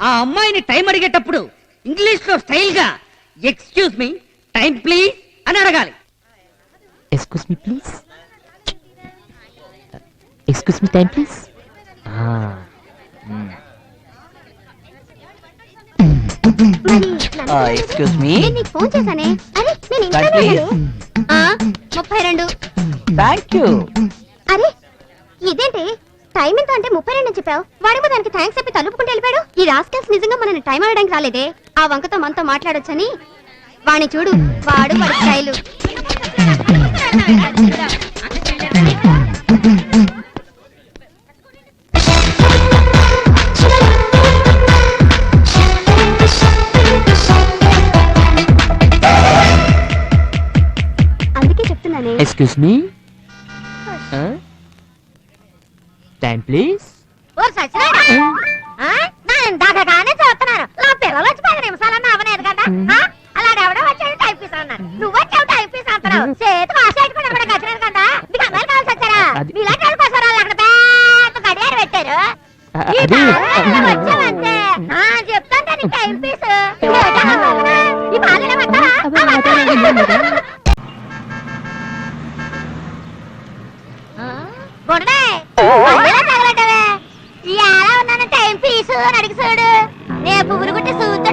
ఆ అమ్మాయిని టైం అడిగేటప్పుడు ఇంగ్లీష్లో స్టైల్గా ఎక్స్క్యూజ్ మీ టైం ప్లీజ్ అని అడగాలి. Excuse me please excuse me time please excuse me నీకు ఫోన్ చేశానే. అరే నేను. ఆ, ముప్పై రెండు థ్యాంక్ యూ అరే ఇదేంటి? టైం ఎంత అంటే ముప్పై రెండు అని చెప్పావు. వాడేమో దానికి థ్యాంక్స్ చెప్పి తలుపుకుంటూ వెళ్ళిపోయాడు. ఈ రాస్కల్స్ నిజంగా మనని టైం అడగడానికి రాలేదే. ఆ వంకతో మనతో మాట్లాడొచ్చని. వాణ్ణి చూడు. వాడు వాడి style excuse me time please? నేను చూస్తున్నాను నా పిల్లలు వచ్చి పది నిమిషాలన్నా అవలేదు కదా? వచ్చాడు అన్నాను నువ్వు వచ్చావు టైపీస్ అంటున్నావు. చేతి వాసాడు కూడా ఇక్కడ కట్టినారు కదా మీకు అమ్మాయిలు కావాల్సి వచ్చారా అది- మీలాంటి వాళ్ళ కోసం వాళ్ళు అక్కడ పెద్ద గడియారు పెట్టారు. ఆ, చెప్తాను ఈ పాలలో వస్తావా ఆ, వస్తావా? బుడనే మధ్యలో తగలటవే ఎలా ఉన్నాను టైం పీసు అడిగి చూడు. నే పువ్వులు కుట్టి సూతో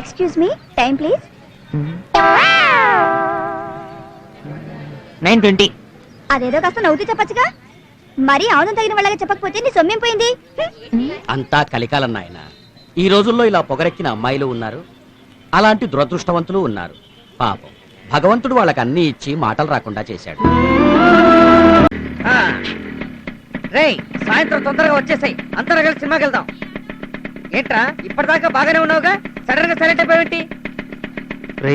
excuse me time please nine twenty అదేదో కాస్త నవ్వుతూ చెప్పొచ్చుగా. మరీ ఆవుదం తగిన వాళ్ళగా చెప్పకపోతే నీ సొమ్మేం పోయింది? అంతా కలికాలం నాయన. ఈ రోజుల్లో ఇలా పొగరెక్కిన అమ్మాయిలు ఉన్నారు. అలాంటి దురదృష్టవంతులు ఉన్నారు. పాపం. భగవంతుడు వాళ్ళకి అన్ని ఇచ్చి మాటలు రాకుండా చేశాడు. రే సాయంత్రం తొందరగా వచ్చేసాయి. అందరం కలిసి సినిమాకి వెళ్దాం. ఏంట్రా ఇప్పటిదాకా బాగానే ఉన్నావుగా? సడన్గా సైలెంట్ అయిపోయేంటి రే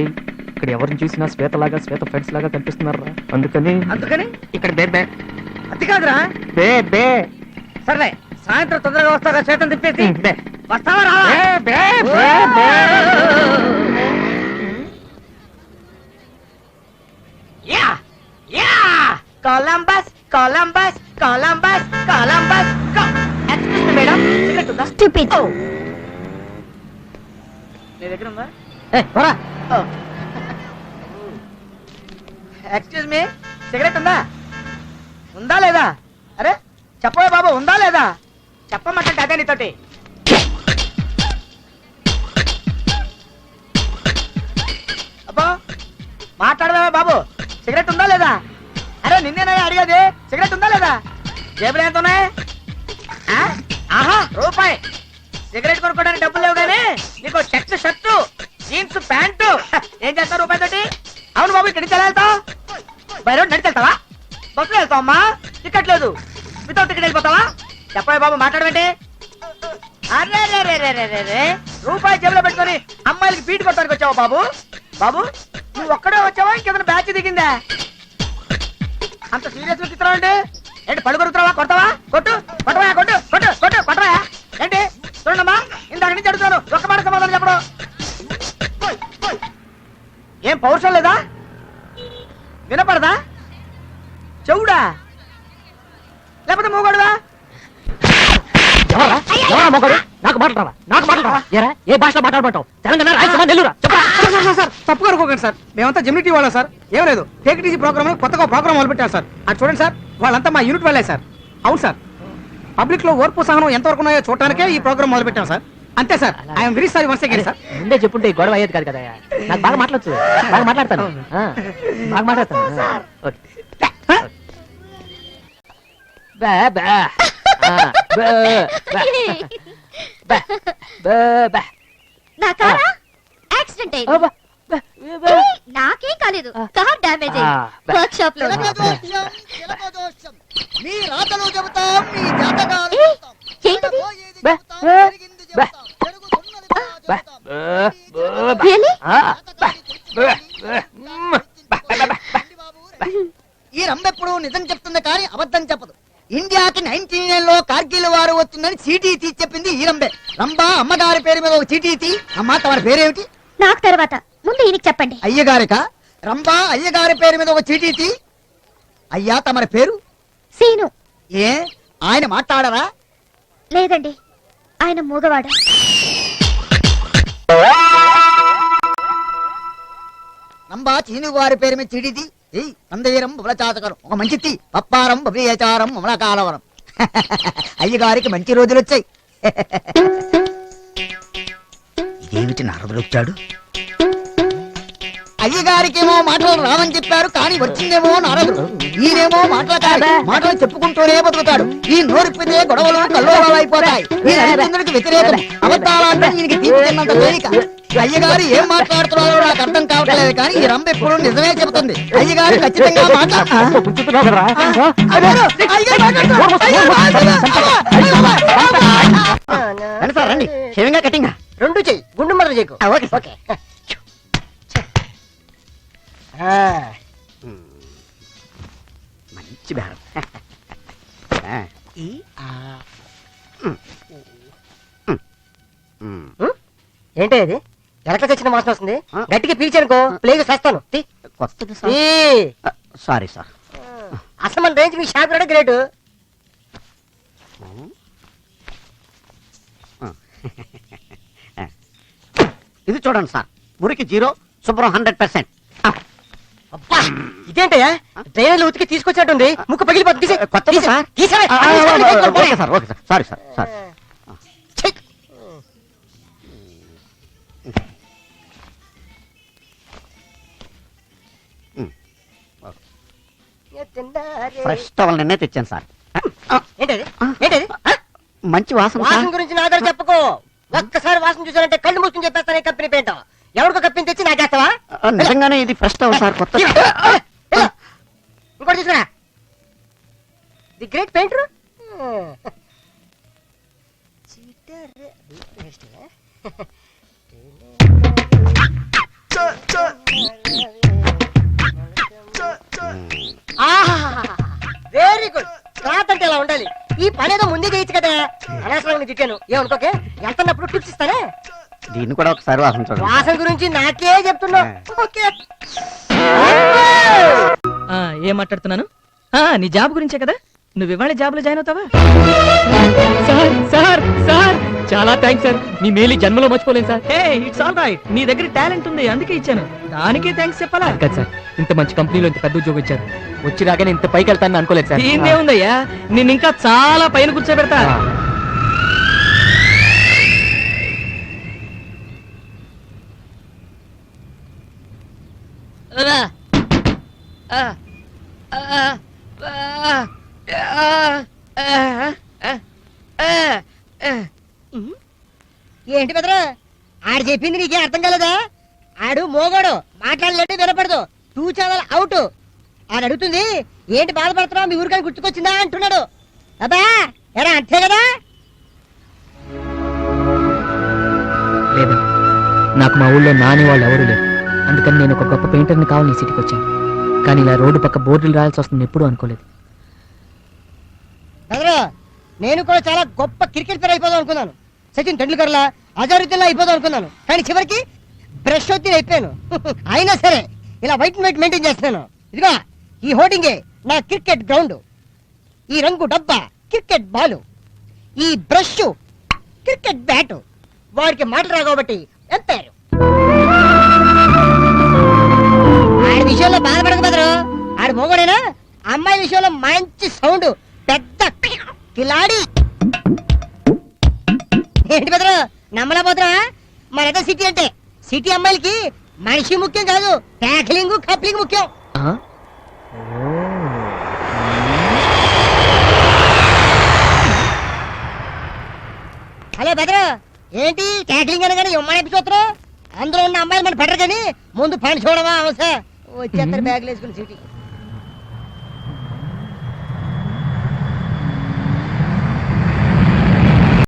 ఇక్కడ ఎవరిని చూసినా శ్వేత లాగా శ్వేత ఫ్రెండ్స్ లాగా కనిపిస్తున్నారా? అందుకని అందుకని? ఇక్కడ బే బే. అది కాదురా. బే బే. సర్లే సాయంత్రం తొందరగా వస్తాగా చేతం తిప్పేసి. బే. వస్తావా రావా? బే బే బే. Yeah yeah. Columbus Columbus Columbus Columbus excuse me madam cigarette ఉందా? Stupid. నీ దగ్గర ఉందా? ఎక్స్క్యూజ్ మీ సిగరెట్ ఉందా? ఉందా లేదా? అరే చెప్పవే బాబు ఉందా లేదా? చెప్పమంటే అదే నీతోటి. మాట్లాడదామా బాబు? సిగరెట్ ఉందా లేదా? అరే నిన్నేనా అడిగేది? సిగరెట్ ఉందా లేదా? జేబులు ఎంత ఉన్నాయి? ఆ? ఆహా రూపాయి. సిగరెట్ కొనుక్కోడానికి డబ్బులు లేవు కానీ నీకు షర్ట్ షర్టు జీన్స్ ప్యాంటు. ఏం చేస్తావు రూపాయి తోటి? అవును బాబు ఇక్కడి నుంచి వెళ్తావు? బై రోడ్ నడిచి వెళ్తావా? బస్సులో వెళ్తావు అమ్మా. టికెట్ లేదు. వితౌట్ టికెట్ వెళ్ళిపోతావా? చెప్పవే బాబు మాట్లాడమంటే. అరే రే రే రే. రూపాయి జేబులో పెట్టుకొని అమ్మాయిలకి బీట్ కొట్టడానికి వచ్చావా బాబు? బాబు నువ్వు ఒక్కడే వచ్చావా? ఇంకేదైనా బ్యాచ్ దిగిందా? అంత సీరియస్గా ఇస్తున్నావు ఏంటి పళ్ళు కొరుకుతావా? కొడతావా? కొట్టు కొట్టవా? కొట్టు కొట్టు కొట్టు కొట్టవా? ఏంటి? చూడమ్మా ఇందాక నుంచి అడుగుతాను ఒక్క మాట సమాధానం చెప్పడం. ఏం పౌరుషం లేదా? వినపడదా? చెవుడా? లేకపోతే మూగోడువా? ఎవరా? ఎవరా మొగడు? నాకు మాట్లాడరా నాకు మాట్లాడరా. ఎరా ఏ భాషలో మాట్లాడమంటావు? తెలంగాణ రాయలసీమ నెల్లూరా? సార్, సార్, సార్, తప్పుగా అనుకోకండి సార్. మేమంతా జమ్యూనిటీ వాళ్ళం సార్. ఏం లేదు. టేక్ టీజీ ప్రోగ్రామ్ కొత్తగా ప్రోగ్రామ్ మొదలుపెట్టారు సార్. అది చూడండి సార్ వాళ్ళంతా మా యూనిట్ వాళ్ళే సార్. అవును సార్. పబ్లిక్లో ఓర్పు సహనం ఎంతవరకు ఉన్నాయో చూడటానికే ఈ ప్రోగ్రామ్ మొదలు పెట్టాం సార్. అంతే sir. I'm very sorry once again sir. ముందే చెప్పుంటే ఈ గొడవ అయ్యేది కాదు కదా నాకు బాగా మాట్లాడచ్చు. బాగా మాట్లాడతాను. ఆ, బాగా మాట్లాడతాను. ఆ, ఓకే. బే బే. ఆ, బే బే. బే బే బే నా కారా యాక్సిడెంట్ అయింది అబ్బా, బే, బే, బే. ఏయ్, నాకేం కాలేదు కార్ ఆ, బే. వర్క్ షాప్లో మీ రాతలు చెబుతాం మీ జాతకాలు ఏయ్, చెబుతాం. ఏంటిది? జరగబోయేది బే, చెబుతాం, బే, జరిగింది బే. చెబుతాం, జరుగుతున్నది కూడా బే, చెబుతాం. బే. Really? ఈ ఇండియాకి నైన్టీన్ నైన్లో కార్గిల్ వారు వచ్చిందని చీటీ తీసి చెప్పింది ఈ రంబే రంబా అమ్మగారి పేరు మీద ఒక చీటీ తీ అమ్మ తమ పేరేమిటి? నాకు తర్వాత. ముందు ఈయనకి చెప్పండి. అయ్యగారిక? రంబా అయ్యగారి పేరు మీద ఒక చీటీ తీ అయ్యా తమరి పేరు? సీను. ఏ? ఆయన మాట్లాడరా? లేదండి. ఆయన మూగవాడు. నంబా చీను వారి పేరు మీద చిడిది ఏయ్ నందవీరం బులచాతకరం ఒక మంచి తీ పప్పారం బబియాచారం మమలకాలవరం అయ్యగారికి మంచి రోజులు వచ్చాయి ఇదేమిటి నారదుడు వచ్చాడు అయ్యగారికేమో మాటలు రావని చెప్పారు కానీ వచ్చిందేమో నారదుడు ఈయనేమో మాటలు మాటలు చెప్పుకుంటూనే బతుకుతాడు ఈ నోరిప్పితే గొడవలు కల్లోలాలు అయిపోతాయి వ్యతిరేకం అబద్ధాలంటే ఈయనకి తేలిక అయ్యగారు ఏం మాట్లాడుతున్నారో నాకు అర్థం కావట్లేదు కానీ ఈ రంభ ఎప్పుడు నిజమే చెబుతుంది అయ్యగారు ఖచ్చితంగా మాట్లా గుర్తుంటున్నావు కదరా? ఆ? అయ్యగారు మాట్లాడుతున్నారు. అయ్యగారు మాట్లాడుతున్నారు. రండి కటింగా రెండు చెయ్యి గుండు మొదలు చేయకు ఓకే ఓకే మంచి బేరం. ఏంటి ఇది? ఎలక తెచ్చిన వాసన వస్తుంది. గట్టిగా పీల్చానుకో ప్లేగ్ చేస్తాను. కొత్తది సార్. Sorry sir. అసలు మన రేంజ్ మీ షాప్ కూడా గ్రేట్. ఇది చూడండి సార్. మురికి జీరో శుభ్రం హండ్రెడ్ పర్సెంట్. అబ్బా ఇదేంటయ్యా? డ్రైనేజ్ ఉతికి తీసుకొచ్చినట్టుంది. ముక్కు పగిలిపోతుంది. తీసే. Sir. Okay sir okay sir. Sorry sir sorry. ఛీ. ఫ్రెష్ టవల్ నిన్నే తెచ్చాను సార్. ఏంటది? మంచి వాసన వాసన గురించి నా దగ్గర చెప్పుకో. ఒక్కసారి వాసన చూసానంటే కళ్ళు మూసుకుని చెప్పేస్తాను కంపెనీ పేంట. ఎవరికో కప్పిని తెచ్చి నాకేస్తావా నిజంగానే ఇది టవల్ సార్ కొత్త ఇంకోటి తీసుకురా. The great painter? Very good cloth అంటే ఇలా ఉండాలి. ఈ పని ఏదో ముందే చేయొచ్చు కదా. అనవసరంగా నేను తిట్టాను. ఏమనుకోకే? వెళ్తున్నప్పుడు టిప్స్ ఇస్తానే? దీన్ని కూడా ఒకసారి వాసన చూడండి. వాసన గురించి నాకే చెప్తున్నావు. ఓకే. ఆ, ఏం మాట్లాడుతున్నాను? ఆ, నీ జాబ్ గురించే కదా? నువ్వు ఇవాళ జాబ్లో జాయిన్ అవుతావా? Sir sir sir. చాలా థ్యాంక్స్ సార్. మీ మేలు ఈ జన్మలో మర్చిపోలేను sir. Hey it's all right. నీ దగ్గర టాలెంట్ ఉంది అందుకే ఇచ్చాను. దానికే థ్యాంక్స్ చెప్పాలా? కాదు సార్. ఇంత మంచి కంపెనీలో ఇంత పెద్ద ఉద్యోగం ఇచ్చారు. వచ్చి రాగానే ఇంత పైకి వెళ్తానని అనుకోలేదు సార్. దీన్నే ఉందయ్యా? నేను ఇంకా చాలా పైన కూర్చోబెడతా. ఆ. ఏంటి బెదరా ఆడు చెప్పింది నీకే అర్థం కలదా? ఆడు మోగోడు మాట్లాడలేడు వినపడదు. టూ ఛానల్ అవుట్ ఆడు అడుగుతుంది ఏంటి బాధపడుతున్నావు? మీ ఊరికని గుర్తుకొచ్చిందా? అంటున్నాడు. అబ్బా ఎరా అంతే కదా? నాకు మా ఊళ్ళో నాని వాళ్ళు ఎవరు లేరు. అందుకని నేను ఒక గొప్ప పెయింటర్ని కావాలని ఈ సిటీకి వచ్చాను. కానీ ఇలా రోడ్డు పక్క బోర్డులు రాయాల్సి వస్తుంది ఎప్పుడూ అనుకోలేదు. నేను కూడా చాలా గొప్ప క్రికెట్ అయిపోదాం అనుకున్నాను. సచిన్ టెండూల్కర్ లా అజారుద్దీన్ లా అయిపోదాం అనుకున్నాను. కానీ చివరికి బ్రష్ వచ్చి అయిపోయాను. అయినా సరే ఇలా వైట్ వైట్ మెయింటైన్ చేస్తున్నాను. ఇదిగో ఈ హోర్డింగే నా క్రికెట్ గ్రౌండ్. ఈ రంగు డబ్బా క్రికెట్ బాలు. ఈ బ్రష్ క్రికెట్ బ్యాట్. వాడికి మాటలు రావు కాబట్టి ఎంపారు ఆడి విషయంలో బాధపడక బెదరు. ఆడి మొగడేనా? అమ్మాయి విషయంలో మంచి సౌండ్. పెద్ద కిలాడి ఏంటి బెదరు నమ్మలేకపోతున్నా మరేదో సిటీ అంటే. సిటీ అమ్మాయిలకి మనిషి ముఖ్యం కాదు ట్యాక్లింగ్ కప్లింగ్ ముఖ్యం? హలో బెదరు ఏంటి ట్యాక్లింగ్ అనగానే ఇమ్మని చూస్తున్నావు? అందులో ఉన్న అమ్మాయిలు మన బెటర్ కానీ ముందు పని చూడవా అవసరం. వచ్చేస్తారు బ్యాగులు వేసుకుని సిటీ